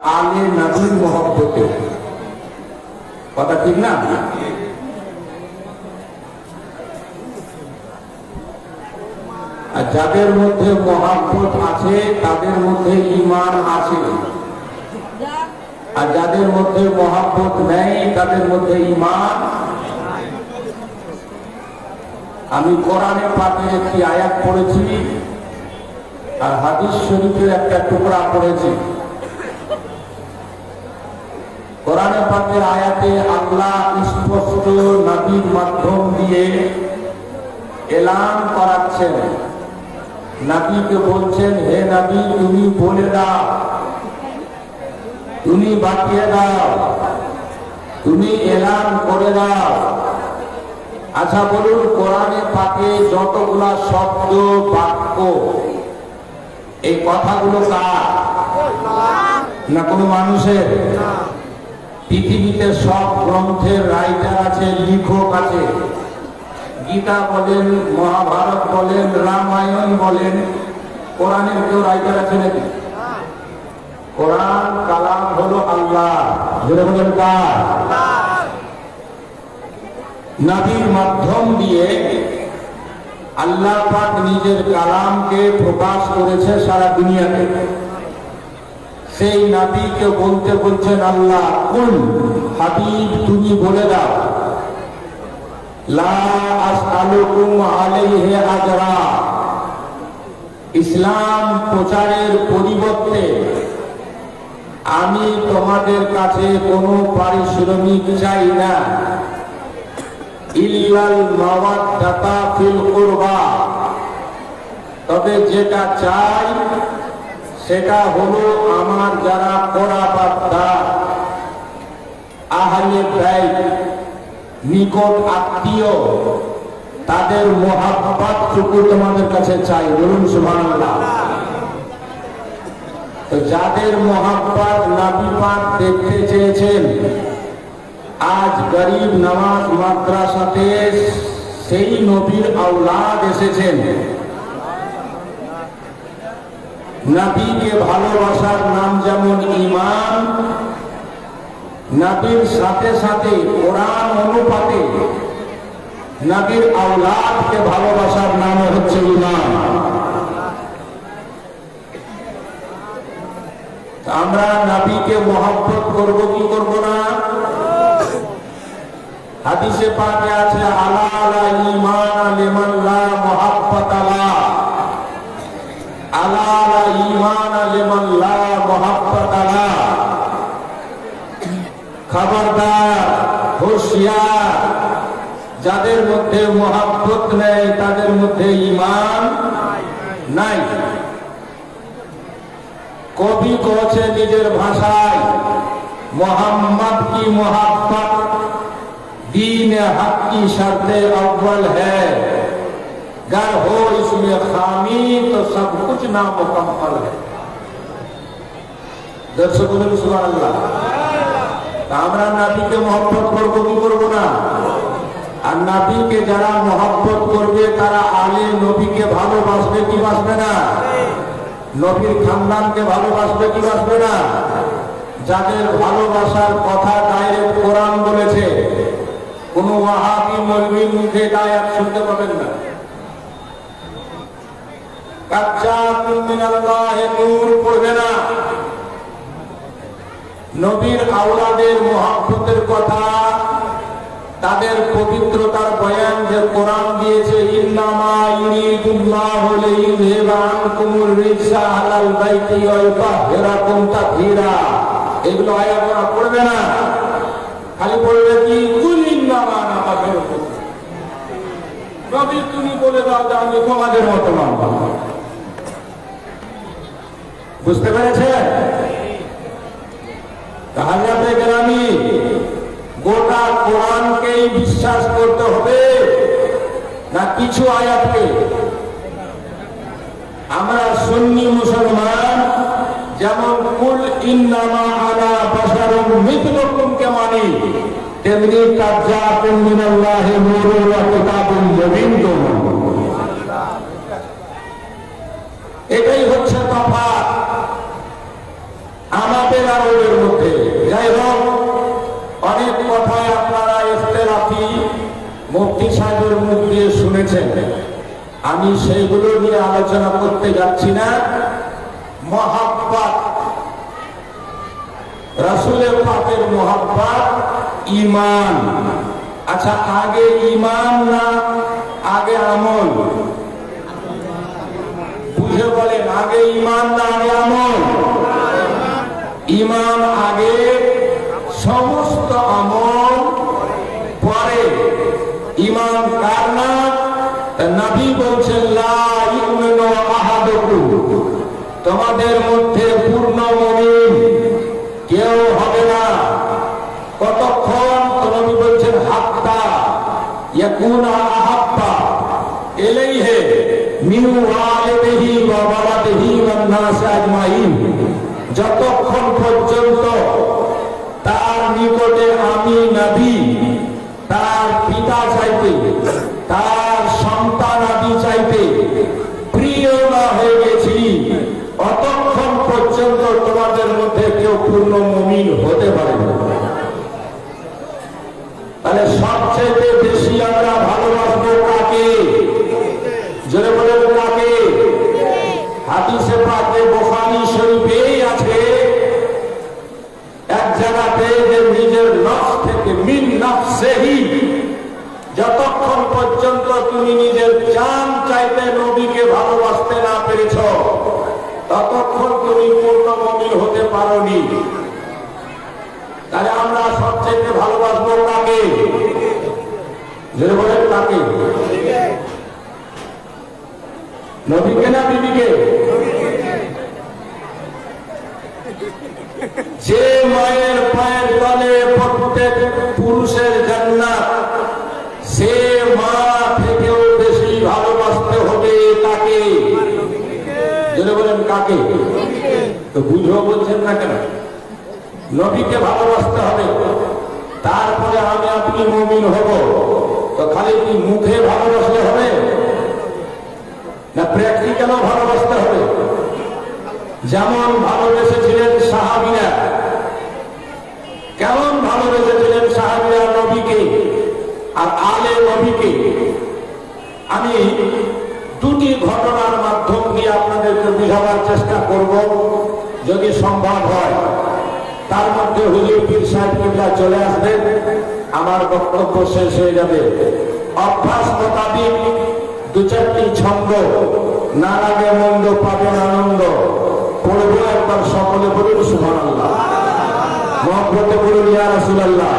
আলে নবীর মহব্বতে। কথা ঠিক না? যাদের মধ্যে মহাব্বত আছে, তাদের মধ্যে ইমান আছে। আর যাদের মধ্যে মহাব্বত নেই, তাদের মধ্যে ইমান আমি কোরআনে পাকে একটি আয়াত পড়েছি, আর হাদিস শরীফের একটা টুকরা পড়েছি। কোরআনে পাকের আয়াতে আল্লাহ স্পষ্ট নবীর মাধ্যম দিয়ে এলান করাচ্ছেন। নবীকে বলছেন, হে নবী, তুমি বলে দাও। তুমি বাকিয়ে দাও। তুমি এলান করে দাও। আচ্ছা বলুন, কোরআনে পাকে যতগুলা শব্দ, বাক্য, এই কথাগুলো কার? না কোনো মানুষের? পৃথিবীতে সব গ্রন্থের রাইটার আছে, লিখক আছে। গীতা বলেন, মহাভারত বলেন, রামায়ণ বলেন। কোরআনের কেউ রাইটার আছে নাকি? কোরআন, কালাম হলো আল্লাহ। বলেন নবীর মাধ্যম দিয়ে আল্লাহ পাক নিজের কালামকে প্রকাশ করেছে সারা দুনিয়াতে। সেই নাবিকে বলতে বলছেন আল্লাহ, কুল, হাবিব, তুমি বলে দাও ইসলাম প্রচারের পরিবর্তে আমি তোমাদের কাছে কোনো পারিশ্রমিক চাই না। ইল্লাল মাওয়াদ্দাতা ফিল কুরবা। তবে যেটা চাই সেটা হলো আমার যারা নিকট আত্মীয়, তাদের মহাব্বাত টুকু তোমাদের কাছে চাই, বলুন তো যাদের মহাব্বাত নাবি পাক দেখতে চেয়েছেন, আজ গরিব নামাজ মাদ্রাসাতে সেই নবীর আওলাদ এসেছেন। নবীকে ভালোবাসার নাম যেমন ইমান নবীর সাথে সাথে কোরআন অনুপাতে নবীর আওলাদকে ভালোবাসার নাম হচ্ছে ইমান আমরা নাবিকে মহব্বত করব কি করব না? হাদিসে পাকে আছে আলা আলা ইমান লিমান লা মুহাব্বত আলা আলা আলা ইমান লিমান লা মুহাব্বত আলা খবরদার হুঁশিয়ার যাদের মধ্যে মহাব্বত নেই তাদের মধ্যে ইমান নাই কবি কছে নিজের ভাষায় মোহাম্মদ কি মোহাব্বত दीन हक की शर्त अव्वल है गर हो इसमें खामी तो सब कुछ नामुकम्मल है দর্শক বলেন সুবহানাল্লাহ তা আমরা নাবিকে মহব্বত করব কি করব না আর নাবিকে যারা মহব্বত করবে তারা আলে নবীকে ভালোবাসবে কি বাসবে না নবীর খানদানকে ভালোবাসবে কি বাসবে না যাদের ভালোবাসার কথা ডাইরেক্ট কোরআন বলেছে কোন ওয়াহাবি মৌলবীর মুখে এটা আয়াত শুনতে পাবেন না কাচ্চা মিনাল্লাহে নূর পড়বে না। তাদের পবিত্রতার বয়ান যে কোরআন দিয়েছে এগুলো পড়বে না। খালি বলবে কি নবী তুমি বলে দাও যে আমি তোমাদের মতো মানব বুঝতে পেরেছেন? তাহলে গ্রামী গোটা কোরআনকেই বিশ্বাস করতে হবে, না কিছু আয়াতকে? আমরা সুন্নি মুসলমান, যেমন কুল ইন্নামা মিথলুকুমকে মানি তেমনি ওয়া মুবিন। এটাই হচ্ছে তফাৎ আমাদের আর কৌমের মধ্যে। যাই হোক অনেক কথায় আপনারা মুফতি সাহেবের মুখ দিয়ে শুনেছেন। আমি সেইগুলো নিয়ে আলোচনা করতে যাচ্ছি না। মহাব্বাত। রাসুলের মহাব্বাত ইমান আচ্ছা আগে ইমান না আগে আমল? বুঝে বলেন, আগে ইমান না আগে আমল? ইমান আগে সমস্ত আমল পরে। ইমান কার না? নবী বলছেন তোমাদের মধ্যে পূর্ণ মুমিন কেউ হবে না। কতক্ষণ নবী বলছেন, হাত্তা ইয়াকুনা আহাব্বা ইলাইহি মিন ওয়ালিদিহি ওয়া ওয়ালাদিহি ওয়ান নাস আজমাইন। যতক্ষণ পর্যন্ত যতক্ষণ পর্যন্ত তুমি নিজের জান চাইতে নবীকে ভালোবাসতে না পেরেছ, ততক্ষণ তুমি পূর্ণ মমিন হতে পারোনি। তাহলে আমরা সবচেয়ে ভালোবাসবো বলেন কাকে? নবীকে না বিবিকে? যে মায়ের পায়ের তলে প্রত্যেক পুরুষের কাকে? তো বুঝো বলছেন না কেন? নবীকে ভালোবাসতে হবে। তারপরে আমি আপনি মমিন হব। তো খালি কি মুখে ভালোবাসলে হবে? না প্র্যাকটিক্যালও ভালোবাসতে হবে? যেমন ভালোবেসেছিলেন সাহাবিরা। কেমন ভালোবেসেছিলেন সাহাবিরা নবীকে আর আলে নবীকে আমি দুটি ঘটনার মাধ্যম দিয়ে আপনাদেরকে বুঝাবার চেষ্টা করব যদি সম্ভব হয়। তার মধ্যে হুজুর পীর সাহেব চলে আসবেন আমার বক্তব্য শেষ হয়ে যাবে। অভ্যাস মোতাবিক দু চারটি ছন্দ, না লাগে মন্দ পাবেন আনন্দ। পড়ব একবার সকলে বলুন সুমান আল্লাহ মহব্বতে বলুন ইয়া রাসূলুল্লাহ।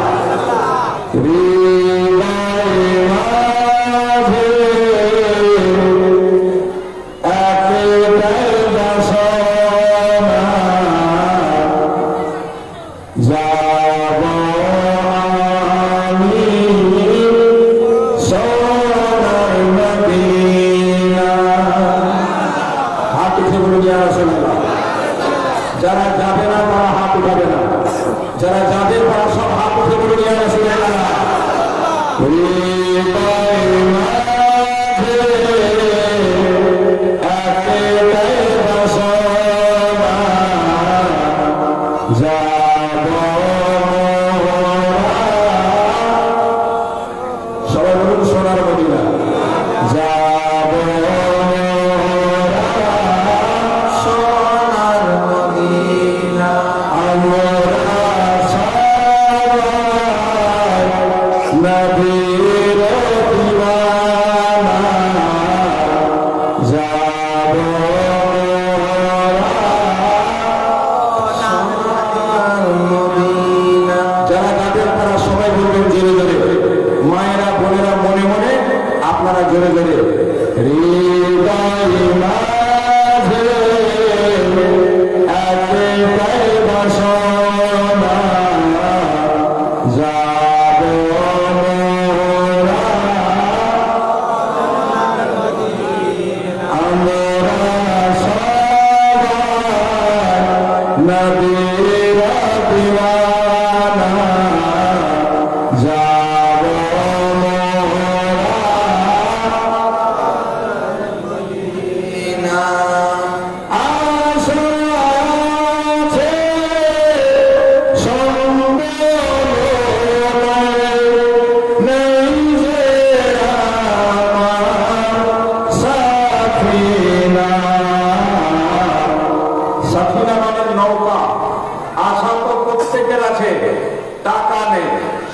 হৃদয়ে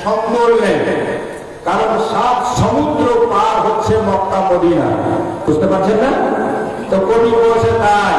সব করলেন কারণ সাত সমুদ্র পার হচ্ছে মক্কা, মদিনা। বুঝতে পারছেন না? তো কবি বলছে তাই।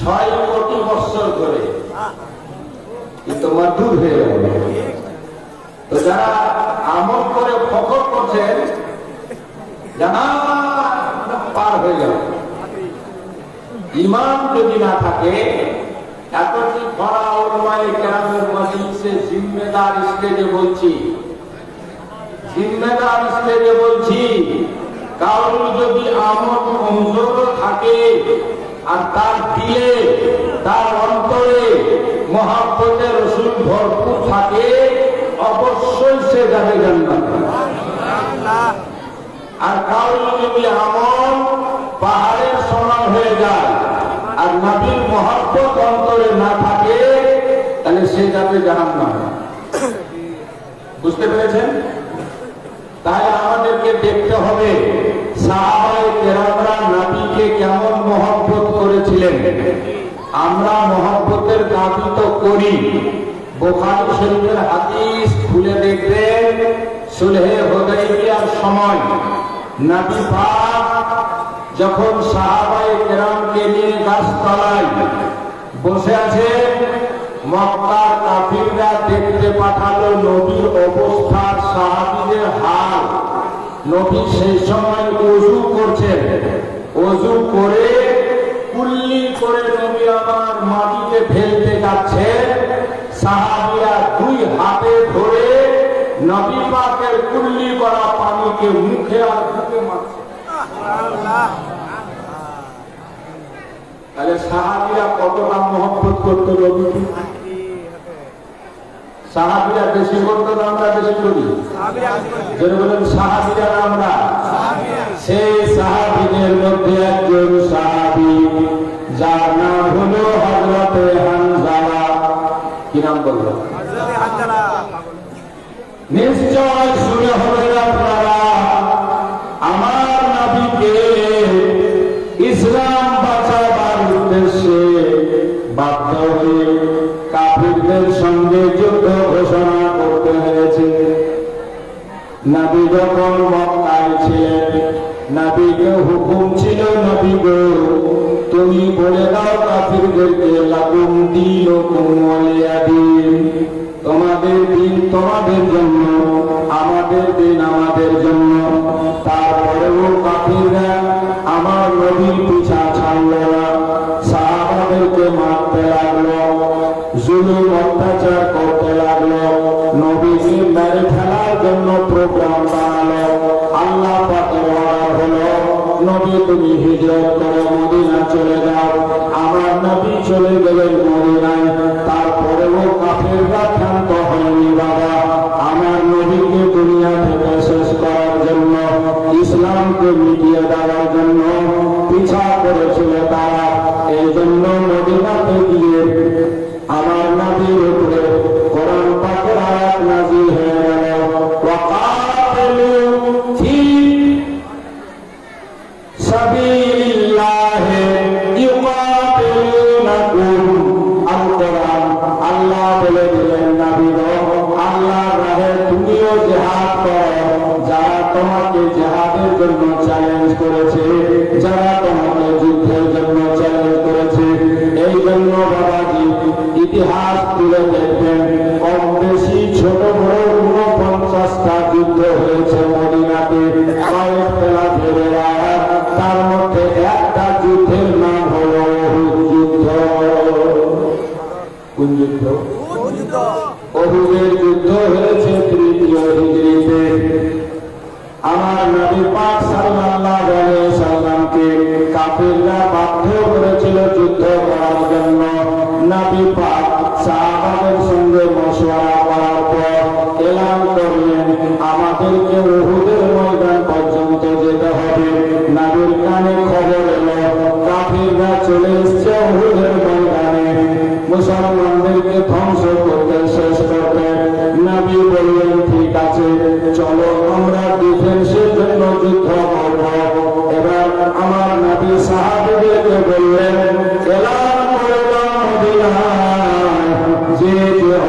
ছয় কোটি বৎসর ধরে? কিন্তু মধুর হয়ে গেল। তো যারা আমল করে ফকর করছেন জানা পার হয়ে গেল। ইমান যদি না থাকে এতটি ভরা ওলমায় কেরামের মজলিসে জিম্মেদার স্টেজে বলছি। জিম্মেদার স্টেজে বলছি, কারোর যদি আমল কমজোর থাকে আর তার দিলে, তার অন্তরে মহাব্বতের রসুল ভরপুর থাকে, অবশ্যই সে যাবে জান্নাতে আর যদি আমল পাহাড়ের সমান হয়ে যায়, আর নবীর মহাব্বত অন্তরে না থাকে, তাহলে সে যাবে না বুঝতে পেরেছেন? তাই আমাদেরকে দেখতে হবে, সাহাবায়ে কেরামরা নবীকে কেমন মহব্বত করেছিলেন আমরা মহব্বতের দাবি তো করি। বোখারি শরীফের হাদিস খুলে দেখবেন সুলহে হুদাইবিয়ার সময় নবী পাক যখন সাহাবায়ে কেরামকে নিয়ে গাছতলায় বসে আছে, মক্কার কাফিররা দেখতে পাঠালো নবীর অবস্থার সাহাবীদের হাল। নবী সেই সময় ওযু করছেন ওযু করে কুল্লি করে নবী আমার মাটিতে ফেলতে যাচ্ছে সাহাবীরা দুই হাতে ধরে নবী পাকের কুল্লি করা পানিকে মুখে আর বুকে মারছে। তাহলে সাহাবীরা কতটা মহব্বত করতো সাহাবিরা বেশি করতো আমরা বেশি করি? বলেন সাহাবিরা আমরা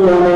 الله